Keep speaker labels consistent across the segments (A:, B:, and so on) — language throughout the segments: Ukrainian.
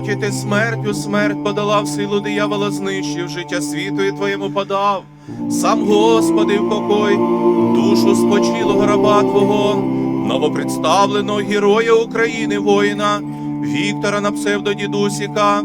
A: Господь, і ти смертю смерть подолав силу диявола, знищив, життя світу і твоєму подав. Сам Господи, в покой, душу спочилого раба Твого, новопредставленого героя України, воїна, Віктора на псевдодідусіка,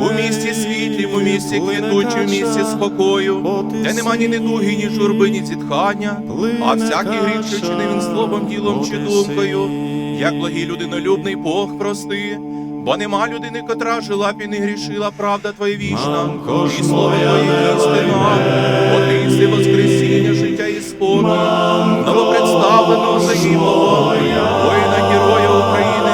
A: у місті світлім, у місті квітучім, у місті спокою, де нема ні недуги, ні журби, ні зітхання, а всякий гріх, що чинив він словом, ділом чи думкою, як благий людинолюбний Бог прости, бо нема людини, котра жила б і не грішила, правда твоя вічна, і слово твоє істина, бо ти си воскресіння, життя і спокій, новопредставленого загиблого, воїна героя України,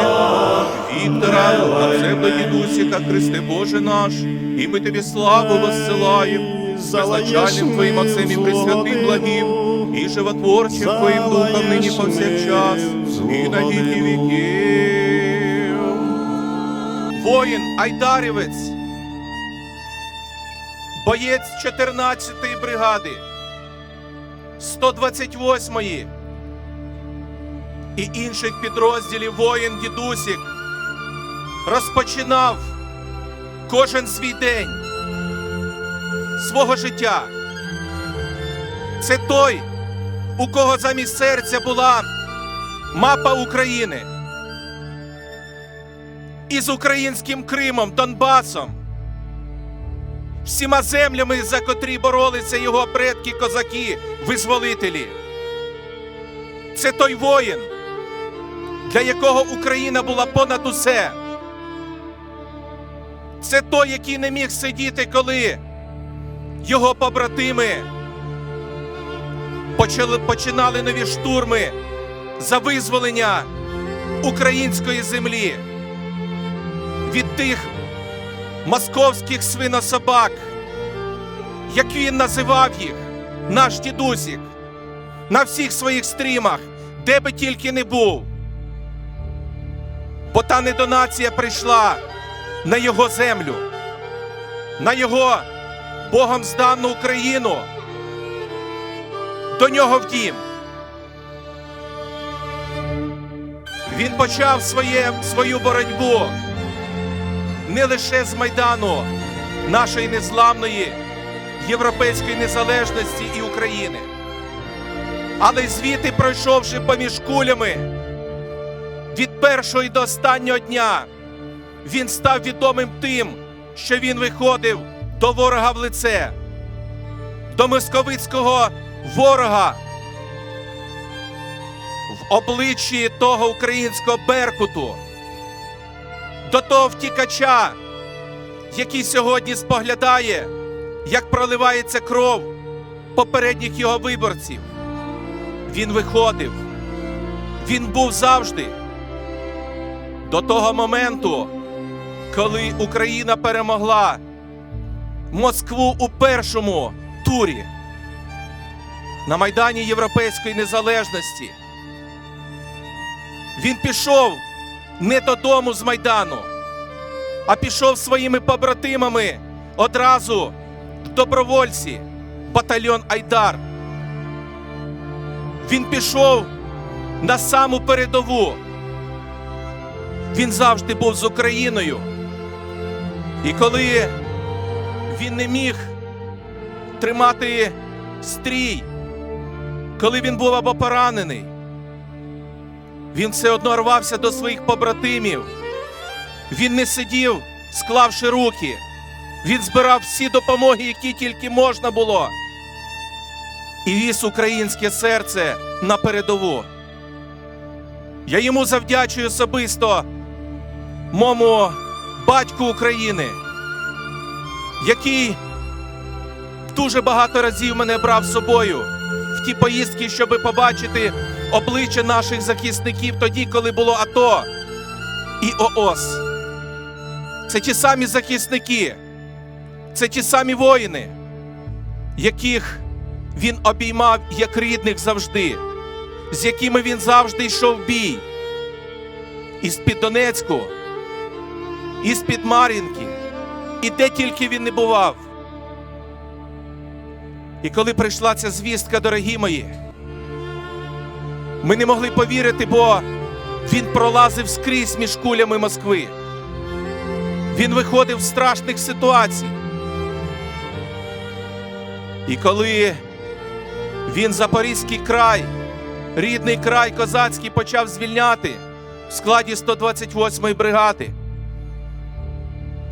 A: Віктора, на псевдодідусіка, Христе Боже наш, і ми тобі славу воссилаємо, безначальним Твоїм Максим і Пресвятим благим, і животворчим Твоїм Духом нині повсякчас, і на віки віків. Воїн Айдарівець, боєць 14-ї бригади, 128-ї і інших підрозділів воїн Дідусік розпочинав кожен свій день свого життя. Це той, у кого замість серця була мапа України. Із українським Кримом, Донбасом, всіма землями, за котрі боролися його предки, козаки, визволителі. Це той воїн, для якого Україна була понад усе. Це той, який не міг сидіти, коли його побратими почали, починали нові штурми за визволення української землі від тих московських свинособак, як він називав їх, наш дідусік, на всіх своїх стрімах, де би тільки не був. Бо та недонація прийшла на його землю, на його Богом здану Україну, до нього в дім. Він почав своє, свою боротьбу не лише з Майдану нашої незламної європейської незалежності і України, але й звідти пройшовши поміж кулями від першого до останнього дня, він став відомим тим, що він виходив до ворога в лице, до московицького ворога в обличчі того українського беркуту, до того втікача, який сьогодні споглядає, як проливається кров попередніх його виборців. Він виходив, він був завжди до того моменту, коли Україна перемогла Москву у першому турі на Майдані Європейської незалежності. Він пішов не додому з Майдану, а пішов своїми побратимами одразу в добровольці, батальйон Айдар. Він пішов на саму передову. Він завжди був з Україною. І коли він не міг тримати стрій, коли він був або поранений, він все одно рвався до своїх побратимів. Він не сидів, склавши руки. Він збирав всі допомоги, які тільки можна було. І віз українське серце на передову. Я йому завдячую особисто мому батьку України, який дуже багато разів мене брав з собою в ті поїздки, щоб побачити обличчя наших захисників тоді, коли було АТО і ООС. Це ті самі захисники, це ті самі воїни, яких він обіймав як рідних завжди, з якими він завжди йшов в бій. Із-під Донецьку, із-під Мар'їнки, і де тільки він не бував. І коли прийшла ця звістка, дорогі мої, ми не могли повірити, бо він пролазив скрізь між кулями Москви. Він виходив з страшних ситуацій. І коли він Запорізький край, рідний край козацький почав звільняти в складі 128-ї бригади,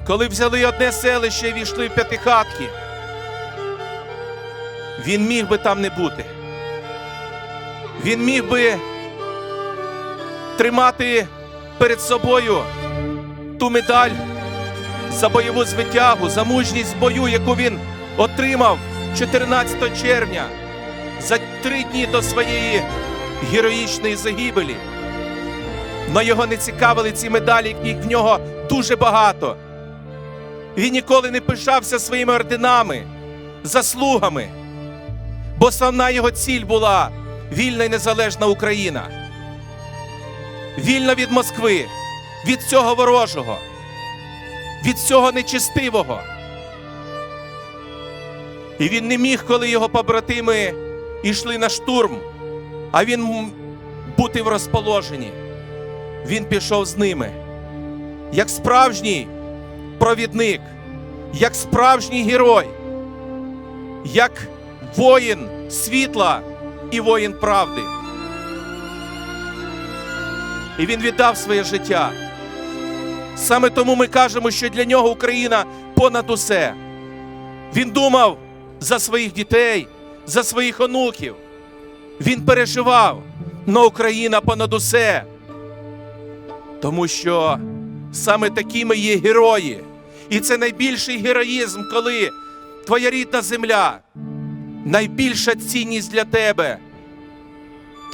A: коли взяли одне селище і війшли в п'ятихатки, він міг би там не бути. Він міг би тримати перед собою ту медаль за бойову звитягу, за мужність бою, яку він отримав 14 червня за три дні до своєї героїчної загибелі. Но його не цікавили ці медалі, яких в нього дуже багато. Він ніколи не пишався своїми орденами, заслугами, бо основна його ціль була вільна і незалежна Україна. Вільна від Москви, від цього ворожого, від цього нечистивого. І він не міг, коли його побратими йшли на штурм, а він бути в розположенні. Він пішов з ними, як справжній провідник, як справжній герой, як воїн світла і воїн правди. І він віддав своє життя. Саме тому ми кажемо, що для нього Україна понад усе. Він думав за своїх дітей, за своїх онуків. Він переживав, но Україна понад усе. Тому що саме такими є герої. І це найбільший героїзм, коли твоя рідна земля найбільша цінність для тебе.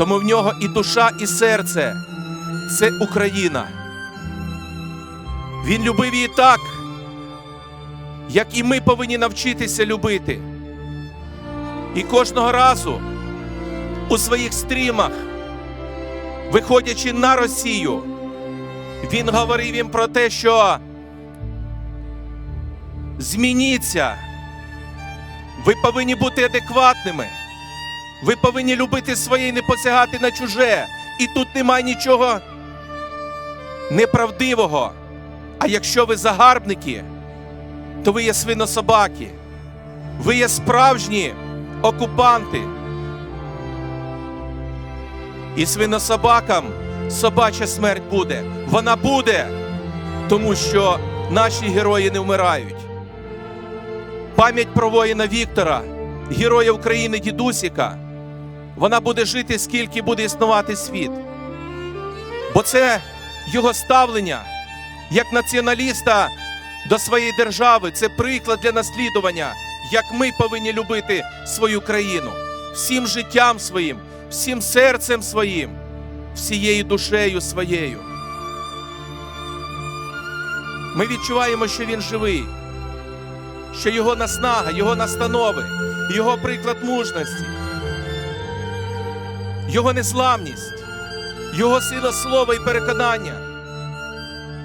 A: Тому в нього і душа, і серце це Україна. Він любив її так, як і ми повинні навчитися любити. І кожного разу у своїх стрімах, виходячи на Росію, він говорив їм про те, що змініться, ви повинні бути адекватними, ви повинні любити своє і не посягати на чуже. І тут немає нічого неправдивого. А якщо ви загарбники, то ви є свинособаки, ви є справжні окупанти. І свинособакам собача смерть буде. Вона буде, тому що наші герої не вмирають. Пам'ять про воїна Віктора, героя України Дідусіка, вона буде жити, скільки буде існувати світ. Бо це його ставлення як націоналіста до своєї держави, це приклад для наслідування, як ми повинні любити свою країну всім життям своїм, всім серцем своїм, всією душею своєю. Ми відчуваємо, що він живий, що його наснага, його настанови, його приклад мужності, його незламність, його сила слова і переконання.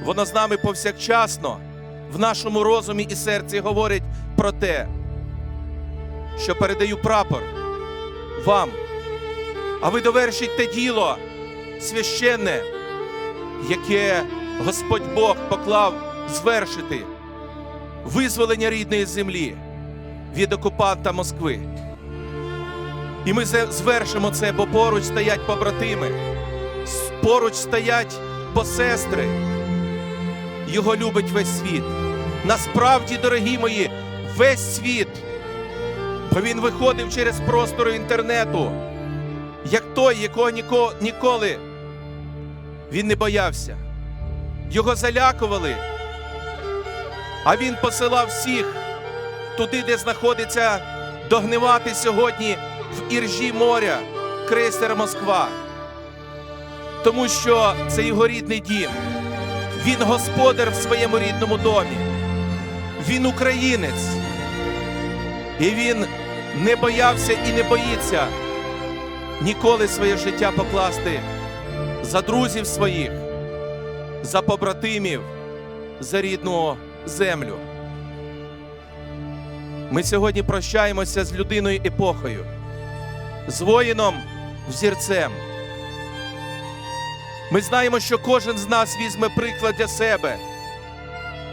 A: Воно з нами повсякчасно в нашому розумі і серці говорить про те, що передаю прапор вам, а ви довершіть те діло священне, яке Господь Бог поклав звершити визволення рідної землі від окупанта Москви. І ми звершимо це, бо поруч стоять побратими, поруч стоять посестри. Його любить весь світ. Насправді, дорогі мої, весь світ. Бо він виходив через простори інтернету, як той, якого ніко- ніколи він не боявся. Його залякували, а він посилав всіх туди, де знаходиться догнивати сьогодні в іржі моря крейсер Москва. Тому що це його рідний дім. Він господар в своєму рідному домі. Він українець. І він не боявся і не боїться ніколи своє життя покласти за друзів своїх, за побратимів, за рідну землю. Ми сьогодні прощаємося з людиною епохою, з воїном взірцем. Ми знаємо, що кожен з нас візьме приклад для себе.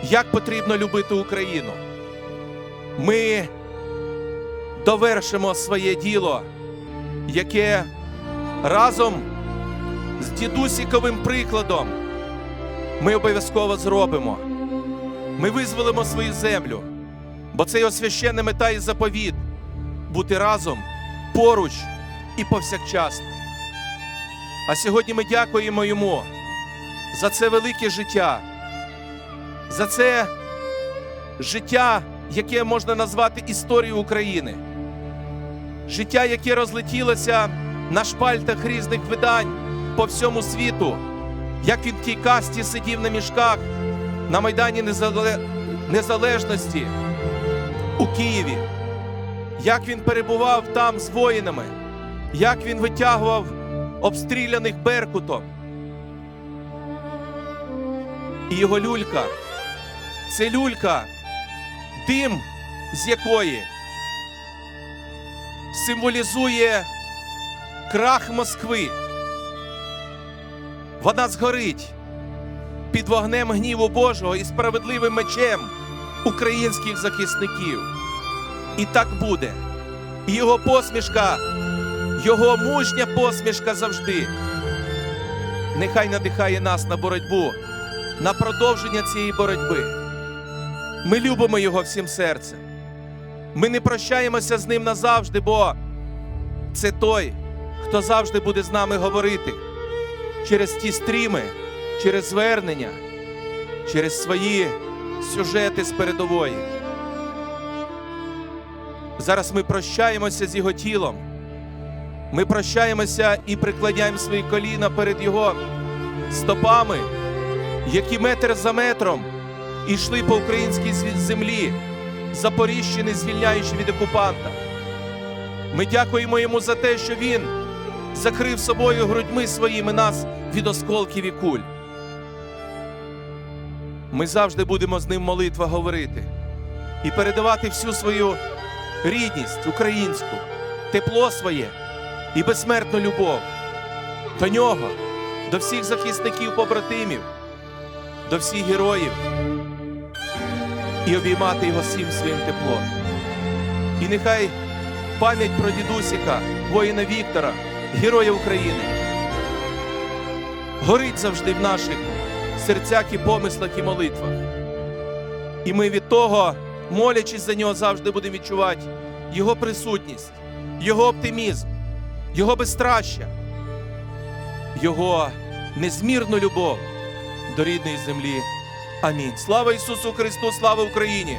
A: як потрібно любити Україну. Ми довершимо своє діло, яке разом з дідусіковим прикладом ми обов'язково зробимо. Ми визволимо свою землю, бо це його священна мета і заповіт бути разом поруч і повсякчасно. А сьогодні ми дякуємо йому за це велике життя, за це життя, яке можна назвати історією України, життя, яке розлетілося на шпальтах різних видань по всьому світу, як він в тій касті сидів на мішках на Майдані Незалежності у Києві, як він перебував там з воїнами, як він витягував обстріляних Беркутом. І його люлька це люлька, дим з якої символізує крах Москви. Вона згорить під вогнем гніву Божого і справедливим мечем українських захисників. І так буде. І його посмішка, його мужня посмішка завжди. Нехай надихає нас на боротьбу, на продовження цієї боротьби. Ми любимо його всім серцем. Ми не прощаємося з ним назавжди, бо це той, хто завжди буде з нами говорити через ті стріми, через звернення, через свої сюжети з передової. Зараз ми прощаємося з його тілом. Ми прощаємося і прикладаємо свої коліна перед його стопами, які метр за метром йшли по українській землі, Запоріжщини, звільняючи від окупанта. Ми дякуємо йому за те, що він закрив собою грудьми своїми нас від осколків і куль. Ми завжди будемо з ним молитва говорити і передавати всю свою рідність українську, тепло своє і безсмертну любов до нього, до всіх захисників побратимів, до всіх героїв і обіймати його всім своїм теплом. І нехай пам'ять про дідусіка, воїна Віктора, героя України, горить завжди в наших серцях і помислах і молитвах. І ми від того, молячись за нього, завжди будемо відчувати його присутність, його оптимізм, його безстраща, його незмірну любов до рідної землі. Амінь. Слава Ісусу Христу, слава Україні!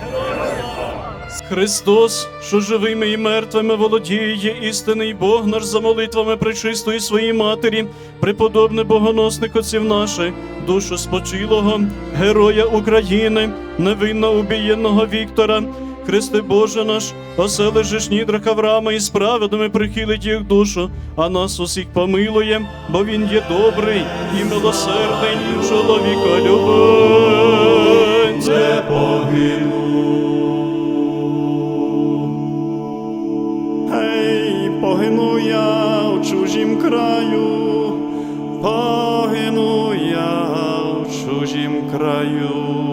B: Христос, що живими і мертвими володіє, істинний Бог наш за молитвами пречистої своїй матері, преподобне богоносник отців наших, душу спочилого, героя України, невинно убієнного Віктора. Христе Боже наш, осележиш нідра Авраама і справедними прихилить їх душу, а нас усіх помилує, бо він є добрий і милосердний чоловіка любить. Не Гей, погину я у чужім краю, погину я у чужім краю.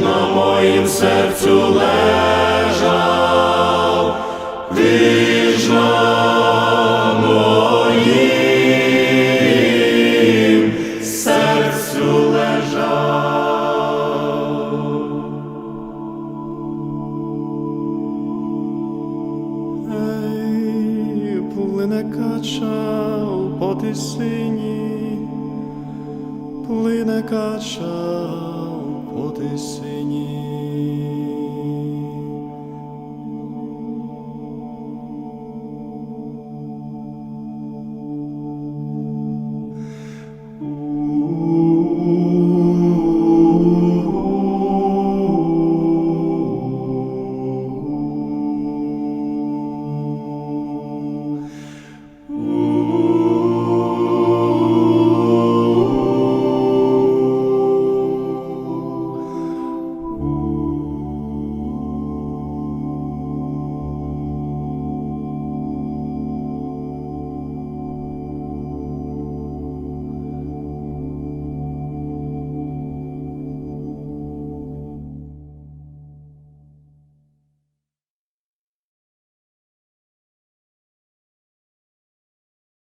B: на моїм серцю лежав, Віж на моїм серцю лежав. Ей, плине кача у поти сині, плине кача по тисині.